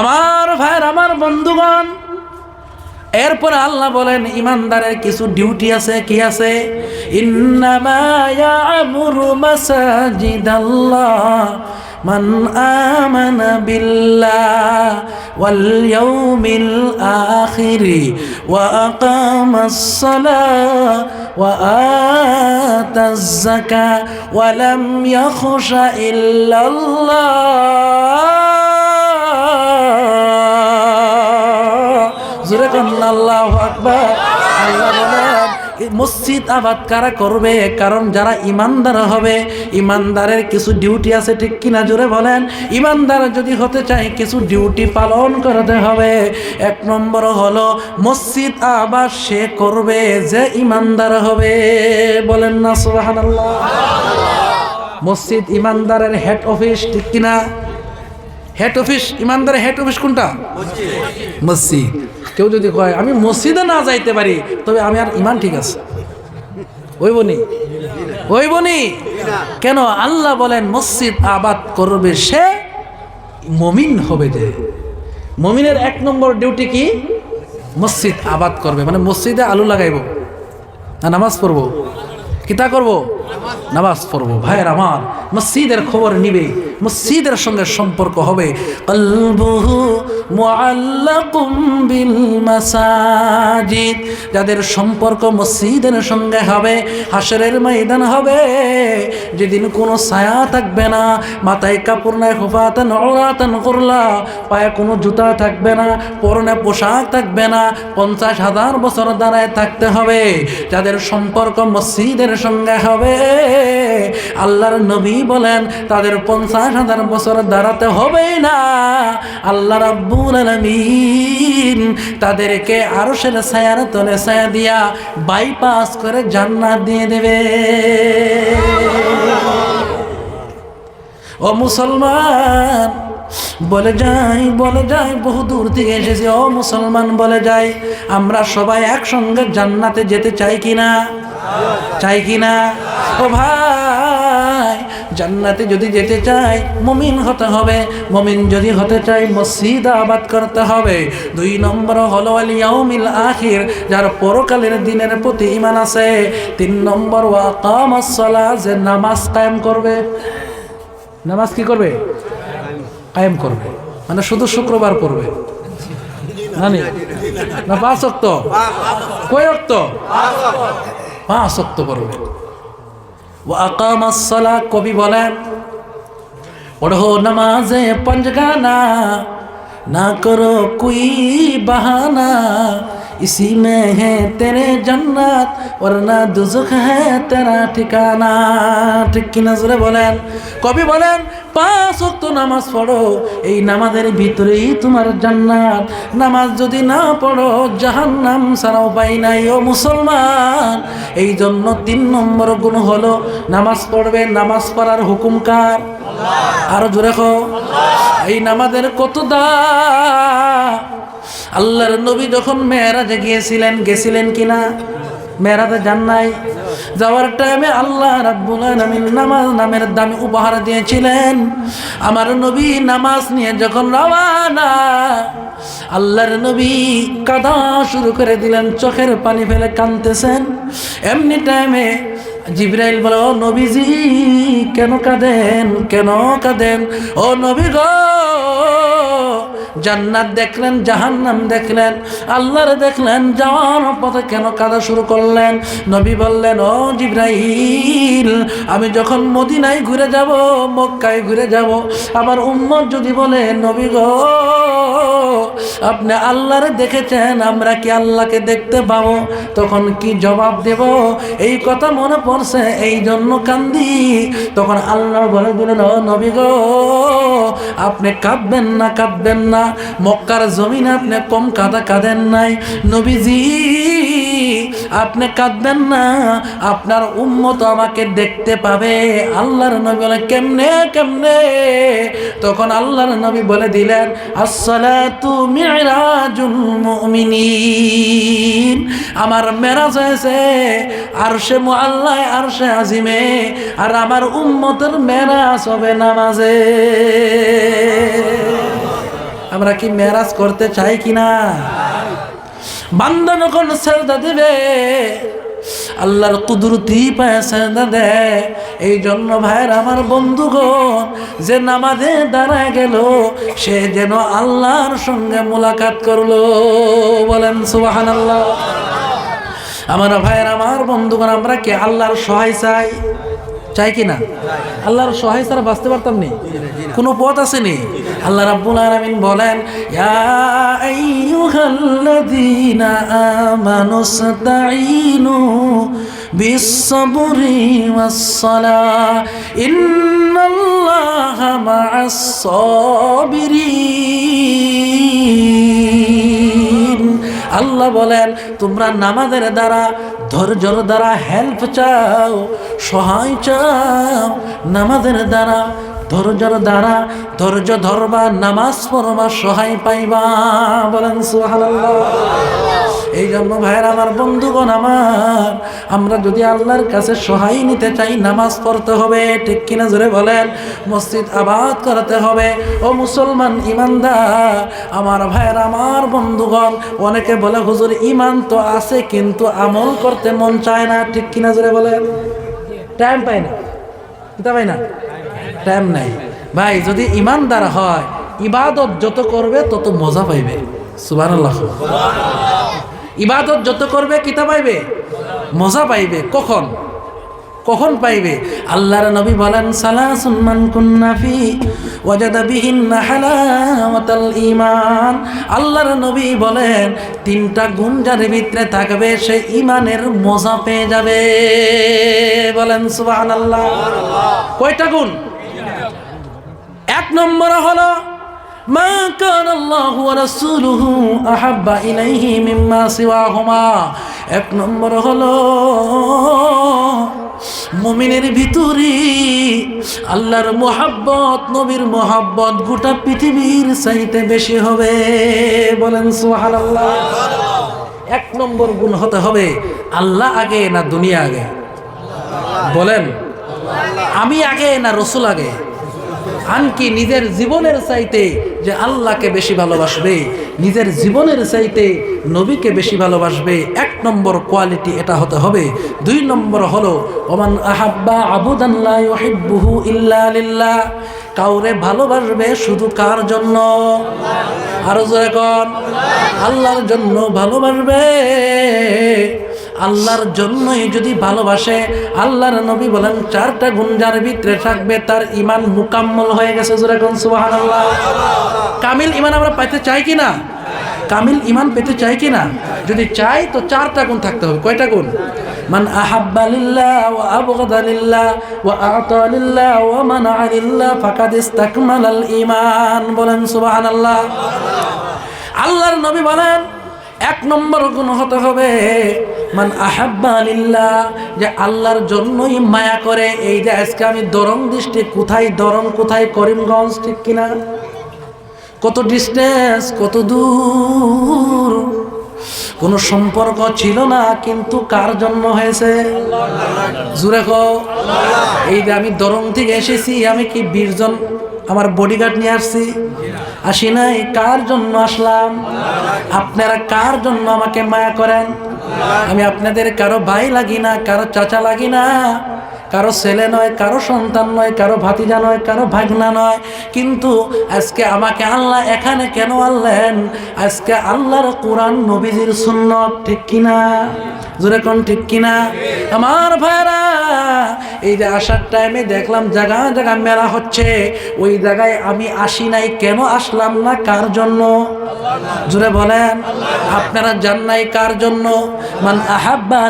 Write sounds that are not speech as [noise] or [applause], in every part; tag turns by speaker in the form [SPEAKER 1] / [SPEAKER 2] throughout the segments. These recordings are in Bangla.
[SPEAKER 1] আমার ভাইয়ের, আমার বন্ধুগণ, এরপরে আল্লাহ বলেন, ইমানদারের কিছু ডিউটি আছে, কি আছে? মান আমানা বিল্লাহ ওয়াল ইয়াউমিল আখিরি ওয়া আকামাস সালাহ ওয়া আতাজ যাকাহ ওয়া লাম ইল্লাল্লাহ। মসজিদ আবাদ কারা করবে? কারণ যারা ইমানদার হবে, ইমানদারের কিছু ডিউটি আছে ঠিক কিনা জোরে বলেন। ইমানদার যদি হতে চায়, কিছু ডিউটি পালন করতে হবে। এক নম্বর হলো, মসজিদ আবাদ সে করবে যে ইমানদার হবে। বলেন না, সুবহানাল্লাহ। মসজিদ ইমানদারের হেড অফিস ঠিক কিনা? হেড অফিস ইমানদারের হেড অফিস কোনটা? মসজিদ। কেউ যদি কয়, আমি মসজিদে না যাইতে পারি, তবে আমি আর ইমান ঠিক আছে। ওই বনি ওই বনি কেন? আল্লাহ বলেন, মসজিদ আবাদ করবে সে, মমিন হবে যে। মমিনের এক নম্বর ডিউটি কি? মসজিদ আবাদ করবে। মানে মসজিদে আলু লাগাইব, না নামাজ পড়ব? কিতা করব? নামাজ পড়ব। ভাইয়ের আমার মসজিদের খবর নিবে, মসজিদের সঙ্গে সম্পর্ক হবে। যাদের সম্পর্ক মসজিদের সঙ্গে হবে হাসরের ময়দান হবে। যেদিন কোনো ছায়া থাকবে না, মাথায় কাপড় নাই হুফাতান ওরাতান করলা, পায়ে কোনো জুতা থাকবে না, পরনে পোশাক থাকবে না, পঞ্চাশ হাজার বছর দাঁড়ায় থাকতে হবে। যাদের সম্পর্ক মসজিদের সঙ্গে হবে আল্লাহর নবী বলেন, তাদের পঞ্চাশ হাজার বছর দাঁড়াতে হবে না। আল্লাহ রাব্বুল আলামিন তাদেরকে আরশের ছায়ার তলে ছায়া দিয়া বাইপাস করে জান্নাত দিয়ে দেবে। ও মুসলমান, বলে যাই বলে যাই, বহু দূর থেকে এসেছি। ও মুসলমান, বলে যাই, আমরা সবাই একসঙ্গে জান্নাতে যেতে চাই কিনা? চাই কিনা? ও ভাই, জান্নাতে যদি যেতে চাই, মমিন হতে হবে। মমিন যদি হতে চাই, মসজিদ আবাদ করতে হবে। দুই নম্বর হলো আলিয়াউমিল আখির, যার পরকালের দিনের প্রতি ইমান আছে। তিন নম্বর ওয়াকামাস সালাহ, যে নামাজ কায়েম করবে। নামাজ কি করবে? কায়েম করবে। মানে শুধু শুক্রবার পড়বে। জানি না, পাঁচ অক্ত? কয় অক্ত? পাঁচ অক্ত পড়বেন ও আকামাসলা কবি বলেন পড়ো নামাজে পঞ্জগানা না করো কুই বাহানা इसी में है तेरे जन्नत वरना दुजुक है तेरा ठिकाना ঠিক কি নজরে বলেন কবি বলেন পাঁচ ওয়াক্ত নামাজ পড়ো এই নামাজের ভিতরেই তোমার জান্নাত নামাজ যদি না পড়ো জাহান্নাম ছাড়া উপায় নাই ও মুসলমান এই জন্য তিন নম্বর গুণ হলো নামাজ পড়বে নামাজ পড়ার হুকুম কার আরো জোরে কো এই নামাজের কত দা আল্লাহর নবী যখন মেয়েরাজে গিয়েছিলেন, গেছিলেন কিনা? মেয়েরাজে যান নাই। যাওয়ার টাইমে আল্লাহ রাব্বুল আলামিন নামাজ নামের দামি উপহার দিয়েছিলেন। আমার নবী নামাজ নিয়ে যখন রওয়ানা, আল্লাহর নবী কাঁদা শুরু করে দিলেন, চোখের পানি ফেলে কাঁদতেছেন। এমনি টাইমে জিব্রাইল বলে, ও নবীজি, কেন কাঁদেন? কেন কাঁদেন? ও নবী গো জান্নাত দেখলেন, জাহান্নাম দেখলেন, আল্লাহর দেখলেন, যাওয়ার পথে কেন কাঁদা শুরু করলেন? নবী বললেন, ও জিব্রাইল, আমি যখন মদিনায় ঘুরে যাব, মক্কায় ঘুরে যাব, আমার উম্মত যদি বলে, নবী গো, আপনি আল্লাহরে দেখেছেন, আমরা কি আল্লাহকে দেখতে পাবো? তখন কি জবাব দেব? এই কথা মনে পড়ছে, এই জন্য কান্দি। তখন আল্লাহ বলে দিলেন, ও নবী গো, আপনি কাঁদবেন না কাঁদবেন না মক্কার জমিনে আপনি কম কাঁদা কাঁদেন নাই। নবীজি, আপনি কাঁদবেন না। আপনার উম্মত আমাকে দেখতে পাবে। আল্লাহর নবী বলে, কেমনে কেমনে? তখন আল্লাহর নবী বলে দিলেন মিরাজুল মুমিনিন। আমার মেরাজ হয়েছে আরশে মুআল্লাহ, আরশে আজিমে। আর আমার উম্মতের মেরাজ হবে নামাজে। আমরা কি মেরাজ করতে চাই কিনা? বান্দা যখন সেজদা দিবে, আল্লাহর কুদরতি পায় সেজদা দেয়। এই জন্য ভাইয়ের আমার বন্ধুগণ, যে নামাজে দাঁড়ায় গেল, সে যেন আল্লাহর সঙ্গে মোলাকাত করল। বলেন সুবাহান আল্লাহ আমার ভাইয়ের আমার বন্ধুগণ, আমরা কি আল্লাহর সহায় চাই? চাই কি না? আল্লাহর সহায় ছাড়া বাঁচতে পারতাম নি। কোনো পথ আসেনি আল্লাহ রাব্বুল আলামিন বলেন, ইয়া আইয়ুহাল্লাযীনা আমানুস্তাঈনু বিস-সাবরি ওয়াস-সালাহ, ইন্নাল্লাহা মা'আস-সাবিরিন। আল্লাহ বলেন, তোমরা নামাজের দ্বারা, ধৈর্যর দ্বারা হেল্প চাও, সহায় চাও। নামাজের দ্বারা, ধৈর্যর দ্বারা, ধৈর্য ধরবা, নামাজ পড়বা, সহায় পাইবা। বলেন, সুবহানাল্লাহ। এই জন্য ভাইয়ের আমার বন্ধুগণ আমার, আমরা যদি আল্লাহর কাছে সহায় নিতে চাই, নামাজ পড়তে হবে, ঠিক কিনা জোরে বলেন? মসজিদ আবাদ করাতে হবে। ও মুসলমান ইমানদার, আমার ভাইয়ের, আমার বন্ধুগণ, অনেকে বলে, হুজুর, ইমান তো আছে, কিন্তু আমল করতে মন চায় না। ঠিক কিনা জোরে বলেন? টাইম পাই না। কিতা পাই না? টাইম নাই। ভাই, যদি ইমানদার হয়, ইবাদত যত করবে, তত মজা পাইবে। সুবহানাল্লাহ। ইবাদত যত করবে, কিতা পাইবে? মজা পাইবে। কখন? কখন পাইবে? আল্লাহর নবী বলেন, সালাসুন মান কুন্না ফি ওয়াজাদা হালাওয়াতাল ঈমান। আল্লাহর নবী বলেন, তিনটা গুণ যার ভিতরে থাকবে, সে ঈমানের মজা পেয়ে যাবে। বলেন, সুবহানাল্লাহ। কয়টা গুণ? এক নম্বর হলো মা কান আল্লাহু ওয়া রাসূলুহু আহাব্বা ইলাইহি মিম্মা সিওয়াহুমা। এক নম্বর হলো, মুমিনের ভিতরে আল্লাহর মোহাব্বত, নবীর মোহাব্বত গোটা পৃথিবীর চাইতে বেশি হবে। বলেন সুবহানাল্লাহ। এক নম্বর গুণ হতে হবে, আল্লাহ আগে না দুনিয়া আগে? বলেন, আমি আগে না রসুল আগে? আনকি নিজের জীবনের চাইতে যে আল্লাহকে বেশি ভালোবাসবে, নিজের জীবনের চাইতে নবীকে বেশি ভালোবাসবে, এক নম্বর কোয়ালিটি এটা হতে হবে। দুই নম্বর হলো, ওমান আহাব্বা ইউহিব্বুহু ইল্লা কাউরে ভালোবাসবে শুধু কার জন্য? আরও কন। আল্লাহর জন্য ভালোবাসবে। আল্লাহর জন্যই যদি ভালোবাসে, আল্লাহর নবী বলেন, চারটা গুণ যার ভিতরে থাকবে, তার ইমান মুকাম্মল হয়ে গেছে কামিল ইমান আমরা পাইতে চাই কি না? কামিল ইমান পেতে চাই কি না? যদি চাই, তো চারটা গুণ থাকতে হবে। কয়টা গুণ? মান আহাব্বা আল্লাহর নবী বলেন, এক নম্বর গুণ হতে হবে মান আহাব্বা যে আল্লাহর জন্যই মায়া করে, এই যে আজকে আমি দরং দৃষ্টি, কোথায় দরং, কোথায় করিমগঞ্জ, ঠিক কিনা? কত ডিস্টেন্স কত দূর? কোনো সম্পর্ক ছিল না, কিন্তু কার জন্ম হয়েছে? জুড়ে কও। এই যে আমি দরং থেকে এসেছি, আমি কি বীরজন? আমার বডিগার্ড নিয়ে আসছি। আসি নাই, কার জন্য আসলাম? আপনারা কার জন্য আমাকে মায়া করেন? আমি আপনাদের কারও ভাই লাগি না, কারও চাচা লাগি না। কারও ছেলে নয়, কারও সন্তান নয়, কারও ভাতিজা নয়, কারও ভাগনা নয়। কিন্তু আজকে আমাকে আল্লাহ এখানে কেন আনলেন? আজকে আল্লাহর কোরআন নবীজির সুন্নত, ঠিক কিনা? জোরে কোন ঠিক কিনা? আমার ভাইরা এই যে আসার টাইমে দেখলাম জায়গা জায়গা মেলা হচ্ছে। ওই জায়গায় আমি আসি নাই, কেন আসলাম না? কার জন্য? জোরে বলেন। আপনারা জান নাই কার জন্য? মান আহাব্বা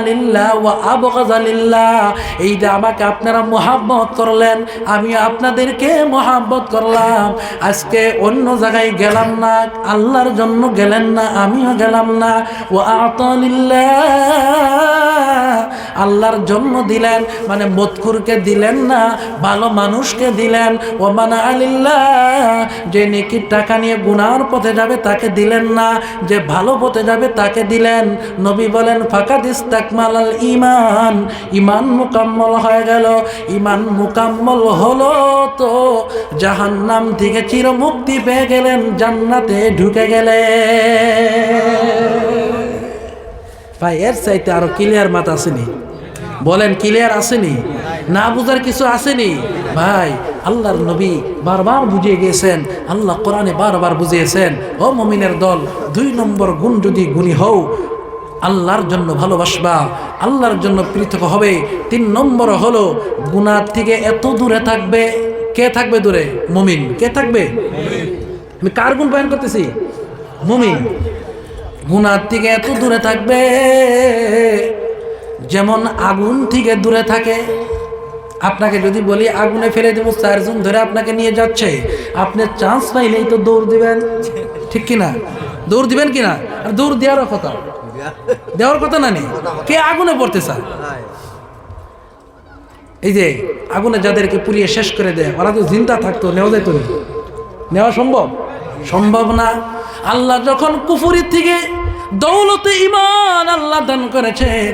[SPEAKER 1] ওয়া আবগাযা লিল্লাহ। এই যে আমাকে আপনারা মোহাব্বত করলেন, আমি আপনাদেরকে মোহাব্বত করলাম। আজকে অন্য জায়গায় গেলাম না, আল্লাহর জন্য গেলেন না, আমিও গেলাম না। ও আল্লাহর জন্য দিলেন মানে মতকুরকে দিলেন না, ভালো মানুষকে দিলেন। ও মানা আলিল্লাহ। যে নেকি টাকা নিয়ে গুনার পথে যাবে তাকে দিলেন না, যে ভালো পথে যাবে তাকে দিলেন। নবী বলেন ফাঁকা আল ইমান ইমান মোকাম্মল হয়ে হয়ে গেল। ইমান মুকাম্মল হলো তো। জাহান্নাম থেকে চির মুক্তি পেয়ে গেলেন, জান্নাতে ঢুকে গেলে ভাই, এর চাইতে আরও ক্লিয়ার মাত আসেনি। বলেন ক্লিয়ার আসেনি? না বুঝার কিছু আসেনি? ভাই, আল্লাহর নবী বারবার বুঝিয়ে গিয়েছেন, আল্লাহ কোরআনে বারবার বুঝিয়েছেন, ও মমিনের দল, দুই নম্বর গুণ যদি গুণী হও আল্লাহর জন্য ভালোবাসবা, আল্লাহর জন্য পৃথক হবে। তিন নম্বর হলো গুনার থেকে এত দূরে থাকবে। কে থাকবে দূরে? মুমিন। কে থাকবে? আমি কার গুণ বয়ান করতেছি? মুমিন। গুনার থেকে এত দূরে থাকবে, যেমন আগুন থেকে দূরে থাকে। আপনাকে যদি বলি, আগুনে ফেলে দেবো, চারজন ধরে আপনাকে নিয়ে যাচ্ছে। আপনি চান্স পাইলেই তো দৌড় দিবেন। ঠিক কিনা? দৌড় দিবেন কিনা? আর দৌড় দেওয়ারও কথা। [laughs] দেওয়ার কথা না নেই কে আগুনে পড়তে চায় এই যে, আগুনে যাদেরকে পুড়িয়ে শেষ করে দেয়, ওরা তো জিন্দা থাকতো, নেওয়া যেত নেওয়া সম্ভব? সম্ভব না। আল্লাহ যখন কুফুরির থেকে দৌলতে ইমান আল্লাহ দান করেছেন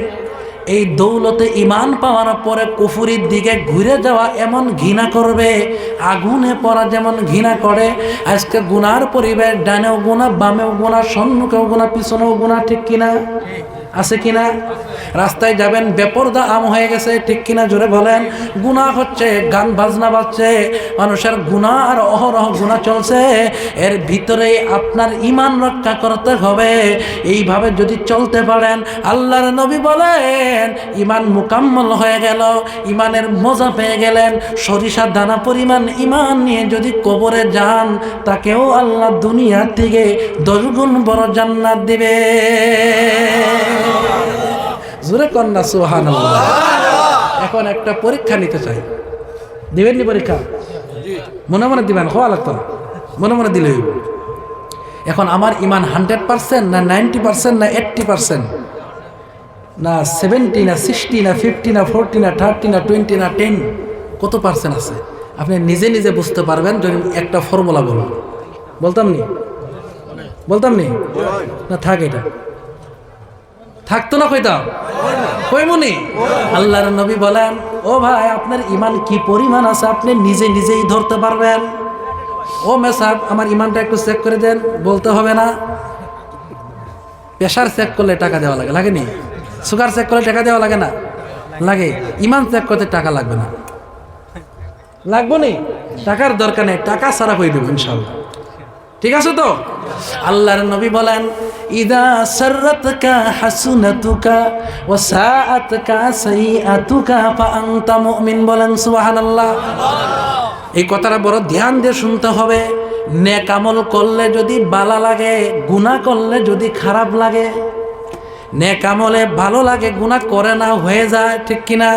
[SPEAKER 1] এই দৌলতে ইমান পাওয়ার পরে কুফুরির দিকে ঘুরে যাওয়া এমন ঘৃণা করবে, আগুনে পড়া যেমন ঘৃণা করে। আজকে গুনার পরিবেশ, ডানেও গুণা বামেও গুণা সম্মুখেও গুণা পিছনেও গুণা ঠিক কিনা? আছে কিনা? রাস্তায় যাবেন, বেপরদা আম হয়ে গেছে, ঠিক কিনা জোরে বলেন? গুণা হচ্ছে, গান বাজনা বাজছে, মানুষের গুণা আর অহরহ গুণা চলছে। এর ভিতরে আপনার ইমান রক্ষা করতে হবে। এইভাবে যদি চলতে পারেন, আল্লাহর নবী বলেন ইমান মোকাম্মল হয়ে গেল ইমানের মজা পেয়ে গেলেন সরিষা দানা পরিমাণ ইমান নিয়ে যদি কবরে যান, তাকেও আল্লাহ দুনিয়ার থেকে দশ গুণ বড় জান্নাত দিবে। জোরে কন্যা সুহান এখন একটা পরীক্ষা নিতে চাই। দিবেন নি পরীক্ষা? মনে মনে দিবেন হওয়া লাগতো না। মনে মনে দিলে এখন আমার ইমান হান্ড্রেড পার্সেন্ট না নাইনটি পার্সেন্ট না এইট্টি পার্সেন্ট? না সেভেন্টি না সিক্সটি না ফিফটি না ফোরটি না থার্টি না টোয়েন্টি না টেন? কত পার্সেন্ট আছে? আপনি নিজে নিজে বুঝতে পারবেন যদি একটা ফর্মুলা বলুন। বলতাম নি? বলতাম নি? না থাক এটা। থাকতো না কইতাম। কইমুনি আল্লাহর নবী বলেন, ও ভাই, আপনার ইমান কি পরিমাণ আছে? আপনি নিজে নিজেই ধরতে পারবেন। ও মে মেসাব, আমার ইমানটা একটু চেক করে দেন, বলতে হবে না। প্রেশার চেক করলে টাকা দেওয়া লাগে লাগেনি সুগার চেক করলে টাকা দেওয়া লাগে না? লাগে। ইমান চেক করতে টাকা লাগবে না। লাগবো নি? টাকার দরকার নেই, টাকা ছাড়া হয়ে দেবো ইনশাল্লাহ ঠিক আছে তো? আল্লাহর নবী বলেন ইদা সাররাতকা হাসুনাতুকা ওয়া সাআতকা সাইআতুকা ফা আনতা মুমিন বলেন সুবহানাল্লাহ। এই কথাটা বড় ধ্যান দিয়ে শুনতে হবে। নেক আমল করলে যদি বালা লাগে, গুনাহ করলে যদি খারাপ লাগে, নেক আমলে ভালো লাগে, গুনাহ করে না, হয়ে যায়, ঠিক কিনা?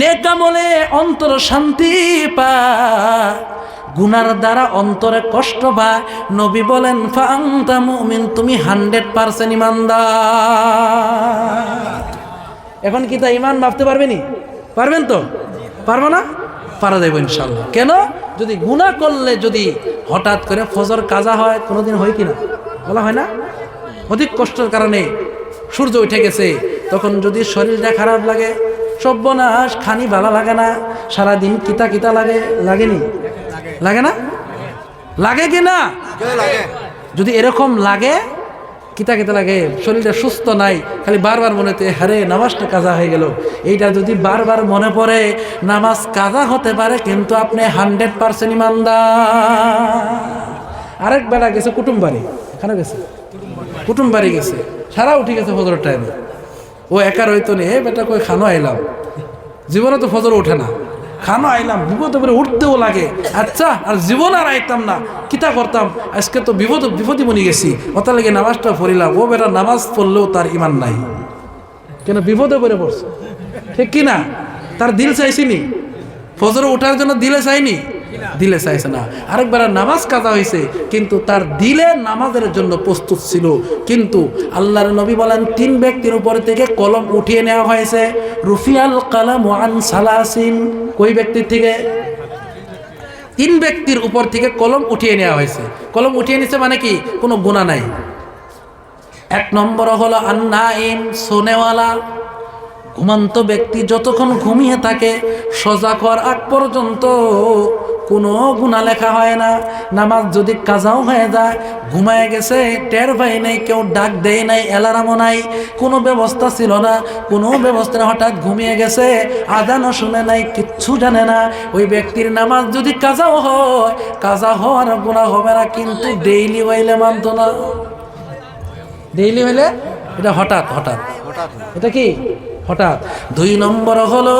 [SPEAKER 1] নেক আমলে অন্তর শান্তি পায়। গুনার দ্বারা অন্তরে কষ্ট পায়। নবী বলেন ফাংতা মুমিন, তুমি হান্ড্রেড পার্সেন্ট ইমানদার। এখন কি তা ইমান ভাবতে পারবেনি পারবেন তো? পারব না? পারা যাবে ইনশাল্লাহ কেন? যদি গুনাহ করলে যদি হঠাৎ করে ফজর কাজা হয়, কোনোদিন হয় কিনা বলা হয় না? অধিক কষ্টের কারণে সূর্য উঠে গেছে, তখন যদি শরীরটা খারাপ লাগে সব্যনাশ খানি ভালো লাগে না, সারাদিন কিতা কিতা লাগে, লাগেনি? লাগে না? লাগে কি না? যদি এরকম লাগে কিতা কিতা লাগে শরীরটা সুস্থ নাই খালি বারবার মনে হতে হারে নামাজটা কাজা হয়ে গেল। এইটা যদি বারবার মনে পড়ে নামাজ কাজা হতে পারে কিন্তু আপনি হান্ড্রেড পার্সেন্ট ইমানদার। আরেক বেলা গেছে কুটুম বাড়ি এখানে গেছে? কুটুম বাড়ি গেছে। সারা উঠে গেছে ফজরের টাইমে ও একা রইতো নি এ বেটা কই খানো আইলাম? জীবনে তো ফজর ওঠে না। খানো আইলাম, বিপদে পরে উঠতেও লাগে। আচ্ছা আর জীবন আর আইতাম না। কিতা করতাম? আজকে তো বিপদ, বিপদে বনি গেছি। ওটা লাগে নামাজটা পড়িলাম। ও বেটা, নামাজ পড়লেও তার ইমান নাই। কেন বিপদে পড়ে পড়ছে? ঠিক কিনা তার দিল চাইছিনি ফজরে ওঠার জন্য দিলে চাইনি। দিলে চাইছে না। আরেকবার নামাজ কাজা হয়েছে কিন্তু তার দিলে নামাজের জন্য প্রস্তুত ছিল। কিন্তু আল্লাহর নবী বলেন, তিন ব্যক্তির উপর থেকে কলম উঠিয়ে নেওয়া হয়েছে। রুফিয়াল কালাম ওয়ান সালাসিন। কই ব্যক্তির থেকে? তিন ব্যক্তির উপর থেকে কলম উঠিয়ে নেওয়া হয়েছে। কলম উঠিয়ে নিছে মানে কি? কোনো গুণা নাই। এক নম্বর হলো আন্নাইম সোনেওয়ালা। ঘুমান্ত ব্যক্তি যতক্ষণ ঘুমিয়ে থাকে, সজাগ হওয়ার আগ পর্যন্ত কোনো গুণা লেখা হয় না। নামাজ যদি কাজাও হয়ে যায় ঘুমায় গেছে টের পাই নাই কেউ ডাক দেয় নাই অ্যালার্মও নাই কোনো ব্যবস্থা ছিল না। কোনো ব্যবস্থা হঠাৎ ঘুমিয়ে গেছে আদানও শুনে নাই কিচ্ছু জানে না। ওই ব্যক্তির নামাজ যদি কাজাও হয় কাজা হওয়ার গুণা হবে না কিন্তু ডেইলি হইলে মানত না। ডেইলি হইলে? এটা হঠাৎ। হঠাৎ। এটা কি? হঠাৎ দুই নম্বর হলো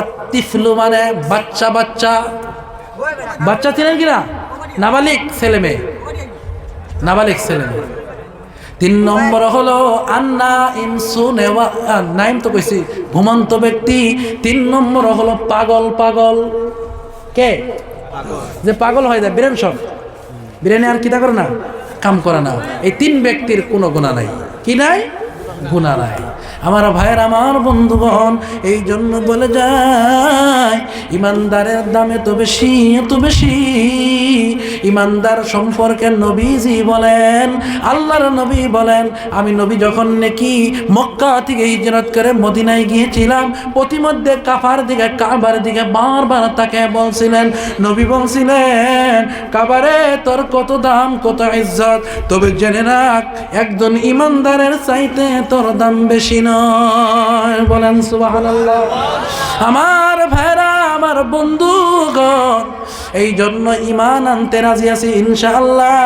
[SPEAKER 1] আত্তিফলু মানে বাচ্চা বাচ্চা। বাচ্চা ছিলেন কিনা? নাবালিক ছেলে মেয়ে। নাবালিক ছেলে মেয়ে। তিন নম্বর হলো আন্না ইনসু নেওয়া নাইম তো কইছি, ঘুমন্ত ব্যক্তি। তিন নম্বর হলো পাগল পাগল। কে? যে পাগল হয়ে যায় ব্রেন সব ব্রেনে আর কিতা করে না? কাম করে না। এই তিন ব্যক্তির কোনো গুণা নাই। কি নাই? গুণা নাই। আমার ভাইয়ের, আমার বন্ধুগণ, এই জন্য বলে যায়, ইমানদারের দামে তো বেশি, এত বেশি। ইমানদার সম্পর্কে নবীজি বলেন, আল্লাহর নবী বলেন, আমি নবী যখন নাকি মক্কা থেকে হিজরত করে মদিনায় গিয়েছিলাম প্রতিমধ্যে কাফার দিকে, কাবার দিকে বারবার তাকে বলছিলেন, নবী বলছিলেন, কাবারে তোর কত দাম, কত ইজ্জত? তবে জেনে রাখ, একজন ইমানদারের চাইতে তোর দাম বেশি নয়। বলেন সুবাহ আমার ভাইরা, আমার বন্ধুগণ, এই জন্য ইমান আনতে রাজি আছি ইনশাআল্লাহ।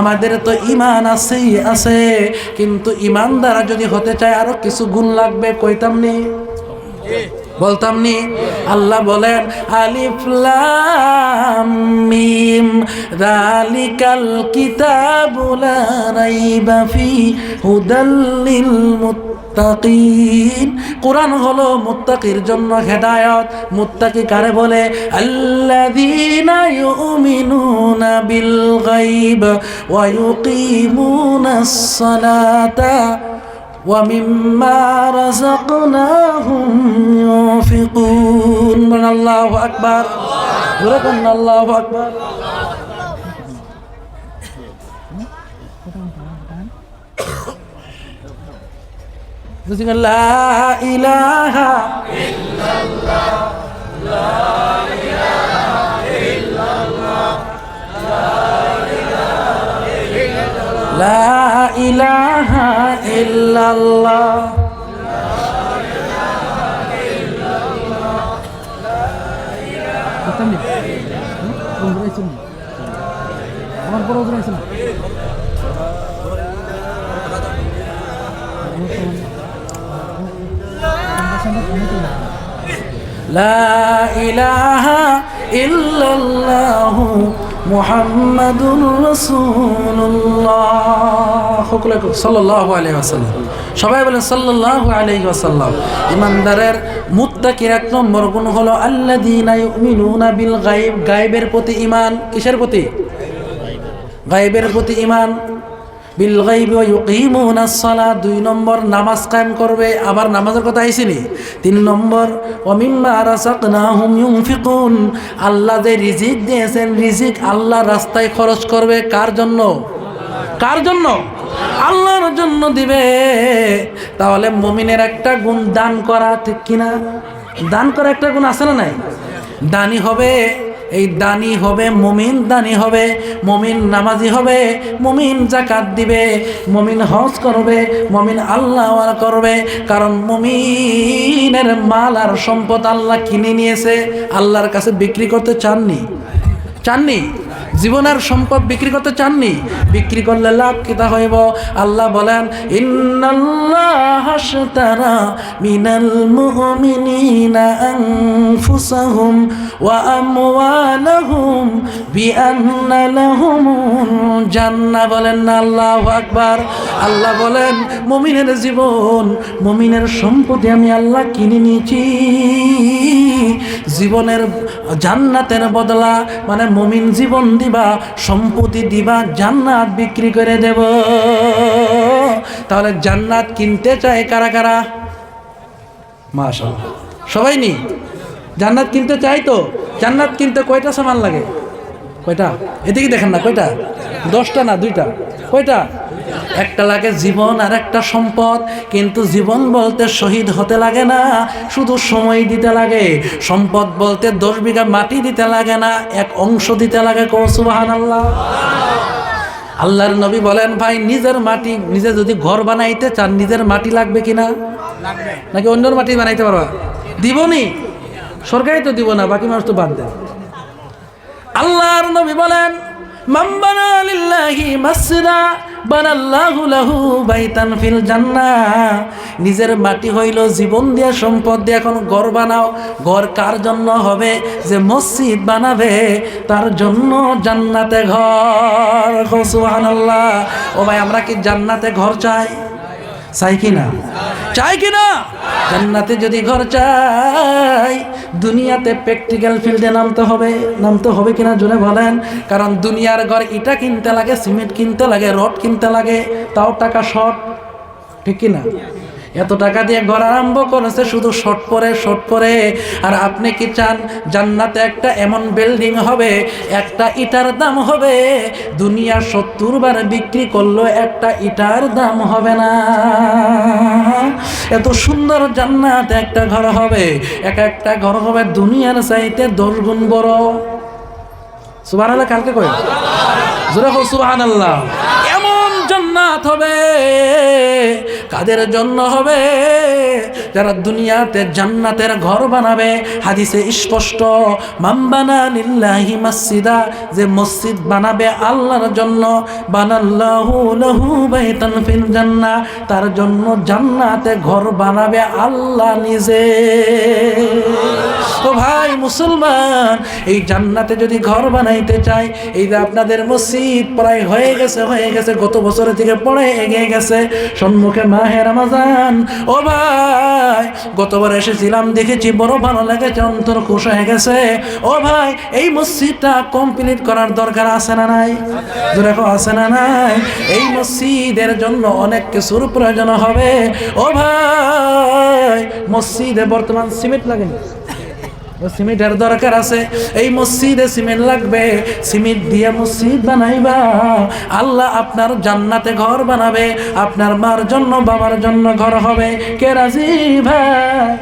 [SPEAKER 1] আমাদের তো ইমান আছেই আছে, কিন্তু ইমান দ্বারা যদি হতে চায় আরও কিছু গুণ লাগবে, কইতাম নি? বলতাম নি আল্লাহ বলেন, আলিফ লাম মিম যালিকাল কিতাবু লা রাইবা ফি হুদাল লিল মুত্তাকিন। কোরআন হলো মুত্তাকির জন্য হেদায়েত। মুত্তাকি কারে বলে? আল্লাযীনা ইউমিনুনা বিল গায়ব ওয়া ইউকিমুনাস সালাতা আল্লাহ আকবার। ঘুরে কন আল্লাহ আকবার। বুঝলেন লা ইলাহা ইল্লাল্লাহ। ইলাহা ইল্লাল্লাহ। বড় ওজন আছে না لا إله إلا الله محمد رسول الله সকলে সাল্লাল্লাহু আলাইহি ওয়াসাল্লাম সবাই বলেন সাল্লাল্লাহু আলাইহি ওয়াসাল্লাম ইমানদারের মুত্তাকির এক নম্বর গুণ হলো আল্লাযীনা ইউমিনুনা বিল গায়ব গায়বের প্রতি ঈমান কিসের প্রতি গায়বের প্রতি ইমান বিল গাইবি ওয়া ইউকিমুনাস সালাত, দুই নম্বর নামাজ কায়েম করবে। আবার নামাজের কথা আইছিনি তিন নম্বর ইউনফিকুন। আল্লাহ যে রিজিক দিয়েছেন, রিজিক আল্লাহ রাস্তায় খরচ করবে। কার জন্য? কার জন্য? আল্লাহর জন্য দিবে। তাহলে মুমিনের একটা গুণ দান করা ঠিক কিনা? দান করা একটা গুণ আছে না নাই? দানি হবে। এই দানি হবে, মুমিন দানি হবে, মুমিন নামাজি হবে, মুমিন জাকাত দিবে, মুমিন হজ করবে, মুমিন আল্লাহ করবে। কারণ মুমিনের মাল আর সম্পদ আল্লাহ কিনে নিয়েছে, আল্লাহর কাছে বিক্রি করতে চাননি। চাননি? জীবনের সম্পদ বিক্রি করতে চাননি। বিক্রি করলে লাভ কিতা হইব? আল্লাহ বলেন, ইন্নাল্লাহ হাশতারা মিনাল মুমিনিনা আনফুসাহুম ওয়া আমওয়ালাহুম বিআন্না লাহুমুল জান্নাহ। বলেন না, আল্লাহু আকবার। আল্লাহ বলেন, মুমিনের জীবন, মুমিনের সম্পত্তি আমি আল্লাহ কিনে নিয়েছি। জীবনের জান্নাতের বদলা মানে মমিন জীবন দিবা, সম্পত্তি দিবা, জান্নাত বিক্রি করে দেব। তাহলে জান্নাত কিনতে চায় কারা কারা? মাশাআল্লাহ। সবাই নি? জান্নাত কিনতে চাই তো? জান্নাত কিনতে কয়টা সামান লাগে? কয়টা? এদিকে দেখেন না, কয়টা? দশটা না, দুইটা? কয়টা? একটা লাগে জীবন আর একটা সম্পদ কিন্তু জীবন বলতে শহীদ হতে লাগে না শুধু সময় দিতে লাগে। সম্পদ বলতে দশ বিঘা মাটি দিতে লাগে না এক অংশ দিতে লাগে কৌসুবাহান আল্লাহ আল্লাহর নবী বলেন ভাই নিজের মাটি নিজে যদি ঘর বানাইতে চান নিজের মাটি লাগবে কিনা নাকি অন্যর মাটি বানাইতে পারবা? দিবনি। সরকারি তো দিব না বাকি মানুষ তো বাদ দেয় আল্লাহর নবী বলেন মাম্বানা লিল্লাহি মাসজিদা লাহু নিজের মাটি হইল জীবন দিয়া, সম্পদ দিয়ে। এখন ঘর বানাও। ঘর কার জন্য হবে? যে মসজিদ বানাবে, তার জন্য জান্নাতে ঘর। ও ভাই, আমরা কি জান্নাতে ঘর চাই? চাই কি না চাই কি না জান্নাতে যদি ঘর চাই, দুনিয়াতে প্র্যাকটিক্যাল ফিল্ডে নামতে হবে। নামতে হবে কিনা জোরে বলেন? কারণ দুনিয়ার ঘর ইটা কিনতে লাগে, সিমেন্ট কিনতে লাগে, রড কিনতে লাগে, তাও টাকা শর্ট ঠিক কি না এত টাকা দিয়ে ঘর আরম্ভ করেছে, শুধু শর্ট পরে শর্ট পরে। আর আপনি কি চান, জান্নাতে একটা এমন বিল্ডিং হবে, একটা ইটার দাম হবে? দুনিয়া সত্তর বার বিক্রি করল, একটা ইটার দাম হবে না। এত সুন্দর জান্নাত একটা ঘর হবে, এক একটা ঘর হবে দুনিয়ার চাইতে দশ গুণ বড়। সুবাহ আল্লাহ কালকে কই? জোরে হোক সুবাহান আল্লাহ এমন জান্নাত হবে কাদের জন্য হবে? যারা দুনিয়াতে জান্নাতের ঘর বানাবে, হাদিসে স্পষ্ট মাম্বানা লিল্লাহি মসজিদা যে মসজিদ বানাবে আল্লাহর জন্য জান্নাহ তার জন্য জান্নাতে ঘর বানাবে আল্লাহ নিজে। ভাই মুসলমান, এই জান্নাতে যদি ঘর বানাইতে চাই, এই যে আপনাদের মসজিদ প্রায় হয়ে গেছে হয়ে গেছে, গত বছরের থেকে পড়ে এগিয়ে গেছে, সম্মুখে মাহে রমাজান। ও ভাই, গতবার এসেছিলাম, দেখেছি বড় ভালো লেগেছে, অন্তর খুশ হয়ে গেছে। ও ভাই, এই মসজিদটা কমপ্লিট করার দরকার আছে না নাই? দেখো আছে না নাই? এই মসজিদের জন্য অনেক কিছুর প্রয়োজন হবে। ও ভাই, মসজিদে বর্তমান সিমেন্ট লাগেনি? সিমেন্টের দরকার আছে। এই মসজিদে সিমেন্ট লাগবে, সিমেন্ট দিয়ে মসজিদ বানাইবা। আল্লাহ আপনার জান্নাতে ঘর বানাবে, আপনার মার জন্য, বাবার জন্য ঘর হবে। কে রাজি ভাই?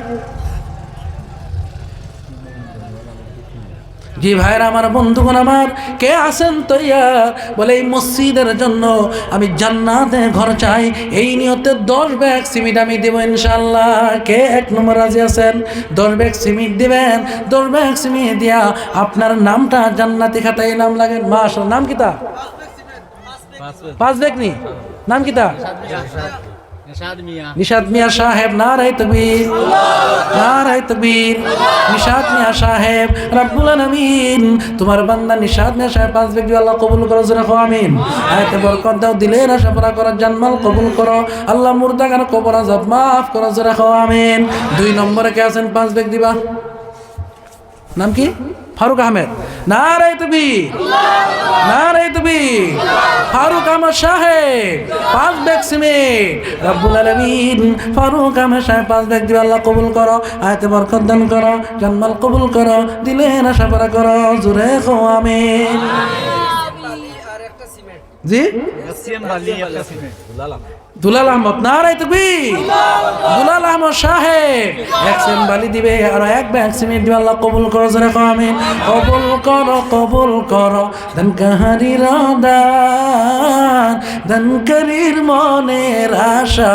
[SPEAKER 1] জি ভাইয়ের আমার বন্ধুগণ আমার? কে আছেন তৈয়ার বলে এই মসজিদের জন্য আমি জান্নাতে ঘর চাই। এই নিয়তে দশ ব্যাগ সিমিট আমি দেবো ইনশাল্লাহ কে এক নম্বর রাজি আছেন? দশ ব্যাগ সিমিট দিবেন। দশ ব্যাগ সিমিট দিয়া আপনার নামটা জান্নাতি খাতায় নাম লাগেন মাস নাম কিতা পাঁচ ব্যাগ নি? নাম কিতা নিশাদ মিয়া। সাহেব নারাই তকবীর। নারাই তকবীর। নিশাদ মিয়া সাহেব, রাব্বুল আলামিন। তোমার বান্দা নিশাদ মিয়া সাহেব পাঁচ ব্যক্তি আল্লাহ কবুল করো, জোরে খাও আমিন। আয়াতে বরকত দাও, দিলের আশা পূরা করার জানমাল কবুল করো। আল্লাহ মুর্দাগার কবর আজাব মাফ করো, জোরে খাও আমিন। দুই নম্বরে কে আছেন? পাঁচ ব্যক্তি দিবা নাম কি? ফারুক আহমেদ। নারাই তুমি। নারাই তুমি। ফারুক আহমদ সাহেব পাঁচ ব্যাগ সিমেন্ট। রব্বুল আলামিন ফারুক আহমদ সাহেব পাঁচ ব্যাগ দিবে আল্লাহ কবুল করো আয়তে বরকত দান করো জান্নাল কবুল করো দিলে না সাফারা করো জুরে খো আমিন। জি? দুলাল আহমদ নারাই তুমি দুলাল আহমদ সাহেব এক সেম বালি দিবে আর এক ব্যাগ সিমেন্ট দিবে আল্লাহ কবুল করো জোরে কো আমিন। কবুল করো কবুল করো দান কাহারি রাদান দান করির মনের আশা।